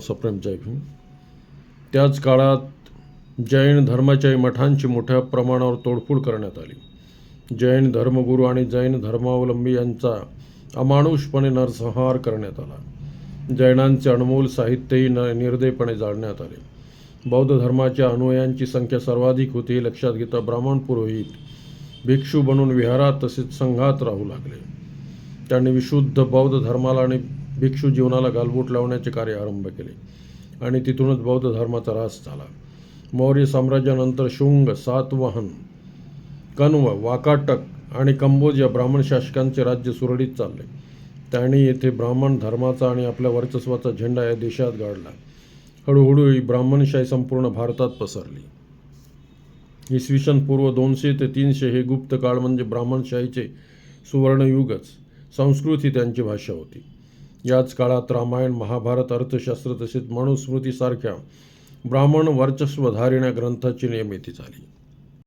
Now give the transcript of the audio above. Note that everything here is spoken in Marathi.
सप्रेम प्रेमचा भीम त्याच काळात जैन धर्माच्याही मठांची मोठ्या प्रमाणावर तोडफोड करण्यात आली. जैन धर्मगुरू आणि जैन धर्मावलंबी यांचा अमानुषपणे नरसंहार करण्यात आला. जैनांचे अनमोल साहित्यही न निर्दयपणे जाळण्यात आले. बौद्ध धर्माच्या अनुयायांची संख्या सर्वाधिक होती हे लक्षात घेता ब्राह्मण पुरोहित भिक्षू बनून विहारात तसेच संघात राहू लागले. त्यांनी विशुद्ध बौद्ध धर्माला आणि भिक्षू जीवनाला गालबोट लावण्याचे कार्य आरंभ केले. आणि तिथूनच बौद्ध धर्माचा ऱ्हास झाला. मौर्य साम्राज्यानंतर शुंग सातवाहन कण्व वाकाटक आणि कंबोज या ब्राह्मण शासकांचे राज्य सुरळीत चालले. त्यांनी येथे ब्राह्मण धर्माचा आणि आपल्या वर्चस्वाचा झेंडा या देशात गाडला. हळूहळू ही ब्राह्मणशाही संपूर्ण भारतात पसरली. इसवी सन पूर्व दोनशे ते तीनशे हे गुप्त काळ म्हणजे ब्राह्मणशाहीचे सुवर्णयुगच. संस्कृत ही त्यांची भाषा होती. याच काळात रामायण महाभारत अर्थशास्त्र तसेच मनुस्मृतीसारख्या ब्राह्मण वर्चस्वधारिण्या ग्रंथाची निर्मिती झाली.